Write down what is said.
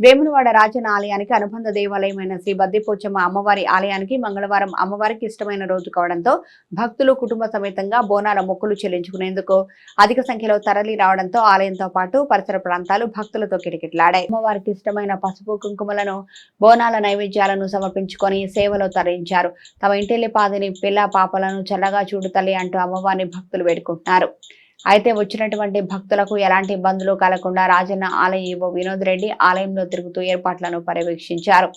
వేములవాడ రాజన్న ఆలయానికి అనుబంధ దేవాలయమైన శ్రీ బద్దిపోచమ్మ అమ్మవారి ఆలయానికి మంగళవారం అమ్మవారికి ఇష్టమైన రోజు కావడంతో భక్తులు కుటుంబ సమేతంగా బోనాల మొక్కులు చెల్లించుకునేందుకు అధిక సంఖ్యలో తరలి రావడంతో ఆలయంతో పాటు పరిసర ప్రాంతాలు భక్తులతో కిటకిటలాడాయి. అమ్మవారికి ఇష్టమైన పసుపు కుంకుమలను బోనాల నైవేద్యాలను సమర్పించుకొని సేవలో తరలించారు. తమ ఇంటిల్లి పాదిని పిల్ల పాపలను చల్లగా చూడు తల్లి అంటూ అమ్మవారిని భక్తులు వేడుకుంటున్నారు. అయితే వచ్చినటువంటి భక్తులకు ఎలాంటి ఇబ్బందులు కలగకుండా రాజన్న ఆలయ ఈవో వినోద్ రెడ్డి ఆలయంలో తిరుగుతూ ఏర్పాట్లను పర్యవేక్షించారు.